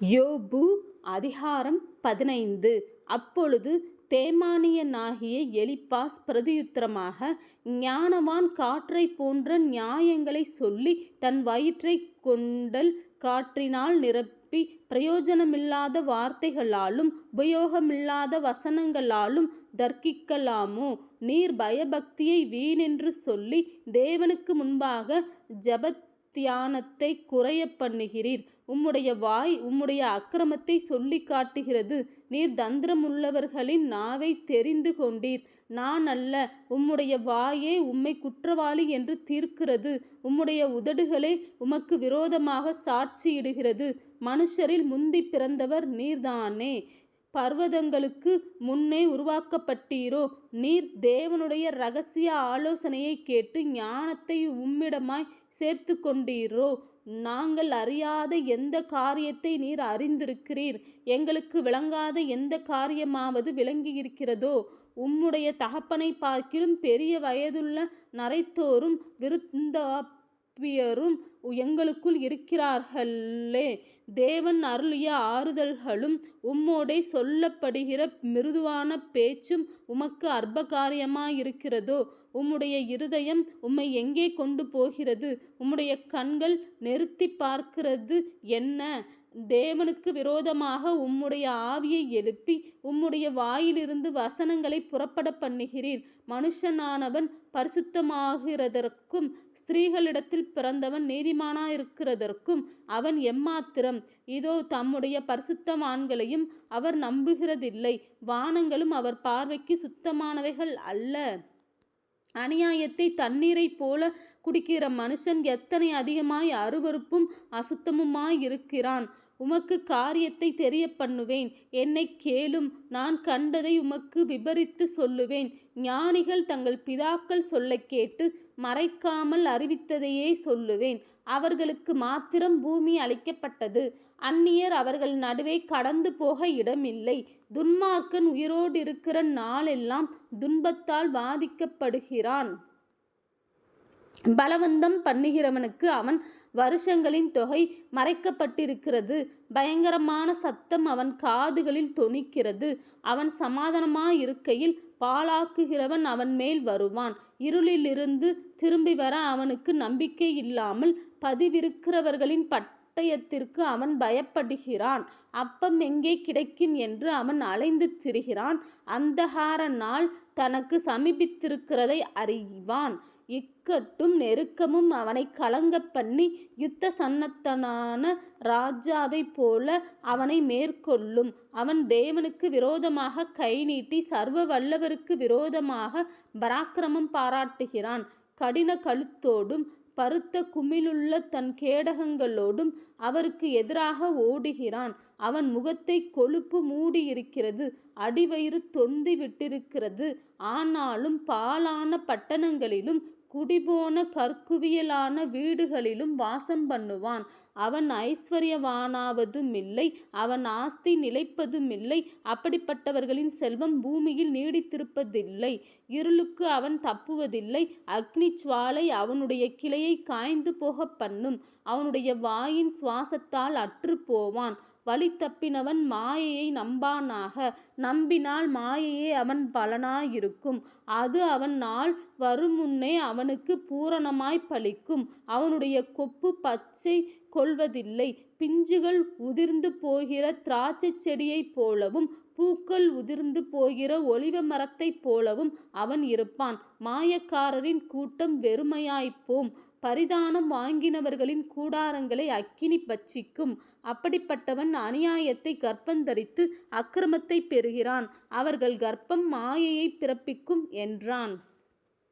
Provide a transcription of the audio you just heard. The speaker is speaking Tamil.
யோபு அதிகாரம் பதினைந்து. அப்பொழுது தேமானியனாகிய எலிப்பாஸ் பிரதியுத்தரமாக ஞானவான் காற்றைப் போன்ற நியாயங்களை சொல்லி தன் வயிற்றைக் கொண்டல் காற்றினால் நிரப்பி பிரயோஜனமில்லாத வார்த்தைகளாலும் உபயோகமில்லாத வசனங்களாலும் தர்க்கிக்கலாமோ? நீர் பயபக்தியை வீணென்று சொல்லி தேவனுக்கு முன்பாக ஜெபத் தியானத்தைக் குறைய பண்ணுகிறீர் உம்முடைய வாய் உம்முடைய அக்கிரமத்தை சொல்லி காட்டுகிறது நீர் தந்திரமுள்ளவர்களின் நாவை தெரிந்து கொண்டீர். நான் அல்ல உம்முடைய வாயே உம்மை குற்றவாளி என்று தீர்க்கிறது. உம்முடைய உதடுகளே உமக்கு விரோதமாக சாட்சியிடுகிறது. மனுஷரில் முந்தி பிறந்தவர் நீர்தானே. பர்வதங்களுக்கு முன்னே உருவாக்கப்பட்டீரோ? நீர் தேவனுடைய இரகசிய ஆலோசனையைக் கேட்டு ஞானத்தை உம்மிடமாய் சேர்த்து கொண்டீரோ நாங்கள் அறியாத எந்த காரியத்தை நீர் அறிந்திருக்கிறீர்? எங்களுக்கு விளங்காத எந்த காரியமாவது விளங்கியிருக்கிறதோ? உம்முடைய தகப்பனை பார்க்கிலும் பெரிய வயதுள்ள நரைத்தோரும் ஆத்மியரும் எங்களுக்குள் இருக்கிறார்களே. தேவன் அருளிய ஆறுதல்களும் உம்மோடே சொல்லப்படுகிற மிருதுவான பேச்சும் உமக்கு அற்பகாரியமாயிருக்கிறதோ? உம்முடைய இருதயம் உம்மை எங்கே கொண்டு போகிறது? உம்முடைய கண்கள் நிறுத்தி பார்க்கிறது என்ன? தேவனுக்கு விரோதமாக உம்முடைய ஆவியை எழுப்பி உம்முடைய வாயிலிருந்து வசனங்களை புறப்படப் பண்ணுகிறீர். மனுஷனானவன் பரிசுத்தமாகிறதற்கும் ஸ்திரீகளிடத்தில் பிறந்தவன் நீதிமானாயிருக்கிறதற்கும் அவன் எம்மாத்திரம். இதோ தம்முடைய பரிசுத்தவான்களையும் அவர் நம்புகிறதில்லை. வானங்களும் அவர் பார்வைக்கு சுத்தமானவைகள் அல்ல. அநியாயத்தை தண்ணீரைப் போல குடிக்கிற மனுஷன் எத்தனை அதிகமாய் அருவருப்பும் அசுத்தமுமாயிருக்கிறான் உமக்கு காரியத்தை தெரிய பண்ணுவேன் என்னைக் கேளும் நான் கண்டதை உமக்கு விபரித்து சொல்லுவேன். ஞானிகள் தங்கள் பிதாக்கள் சொல்லக் கேட்டு மறைக்காமல் அறிவித்ததையே சொல்லுவேன். அவர்களுக்கு மாத்திரம் பூமி அளிக்கப்பட்டது. அந்நியர் அவர்கள் நடுவே கடந்து போக இடமில்லை. துன்மார்க்கன் உயிரோடு இருக்கிற நாளெல்லாம் துன்பத்தால் பாதிக்கப்படுகிறான். பலவந்தம் பண்ணுகிறவனுக்கு அவன் வருஷங்களின் தொகை மறைக்கப்பட்டிருக்கிறது. பயங்கரமான சத்தம் அவன் காதுகளில் தொனிக்கிறது. அவன் சமாதானமாக இருக்கையில் பாழாக்குகிறவன் அவன் மேல் வருவான். இருளிலிருந்து திரும்பி வர அவனுக்கு நம்பிக்கை இல்லாமல் பதிவிருக்கிறவர்களின் பட்டயத்திற்கு அவன் பயப்படுகிறான். அப்பம் எங்கே கிடைக்கும் என்று அவன் அலைந்து திரிகிறான். அந்தகார நாள் தனக்கு சமீபித்திருக்கிறதை அறிவான். இக்கட்டும் நெருக்கமும் அவனை கலங்க பண்ணி யுத்த சன்னத்தனான ராஜாவைப் போல அவனை மேற்கொள்ளும். அவன் தேவனுக்கு விரோதமாக கை நீட்டி சர்வ வல்லவருக்கு விரோதமாக பராக்கிரமம் பாராட்டுகிறான். கடின கழுத்தோடும் பருத்த குமிழுள்ள தன் கேடகங்களோடும் அவருக்கு எதிராக ஓடுகிறான். அவன் முகத்தை கொழுப்பு மூடியிருக்கிறது அடிவயிறு தொந்தி விட்டிருக்கிறது ஆனாலும் பாழான பட்டணங்களிலும் குடிபோன கற்குவியலான வீடுகளிலும் வாசம் பண்ணுவான். அவன் ஐஸ்வர்யவானாவதுமில்லை அவன் ஆஸ்தி நிலைப்பதுமில்லை அப்படிப்பட்டவர்களின் செல்வம் பூமியில் நீடித்திருப்பதில்லை. இருளுக்கு அவன் தப்புவதில்லை அக்னி சுவாலை அவனுடைய கிளையை காய்ந்து போகப் பண்ணும் அவனுடைய வாயின் சுவாசத்தால் அற்று போவான் வழி தப்பினவன் மாயையை நம்பானாக. நம்பினால் மாயையே அவன் பலனாயிருக்கும். அது அவன் நாள் வருமுன்னே அவனுக்கு பூரணமாய் பலிக்கும் அவனுடைய கொப்பு பச்சை கொள்வதில்லை. பிஞ்சுகள் உதிர்ந்து போகிற திராட்சைச் செடியைப் போலவும் பூக்கள் உதிர்ந்து போகிற ஒலிவ மரத்தைப் போலவும் அவன் இருப்பான். மாயக்காரரின் கூட்டம் வெறுமையாய்ப்போம். பரிதானம் வாங்கினவர்களின் கூடாரங்களை அக்கினி பச்சிக்கும் அப்படிப்பட்டவன் அநியாயத்தை கர்ப்பந்தரித்து அக்கிரமத்தைப் பெறுகிறான். அவர்கள் கர்ப்பம் மாயையைப் பிறப்பிக்கும் என்றான்.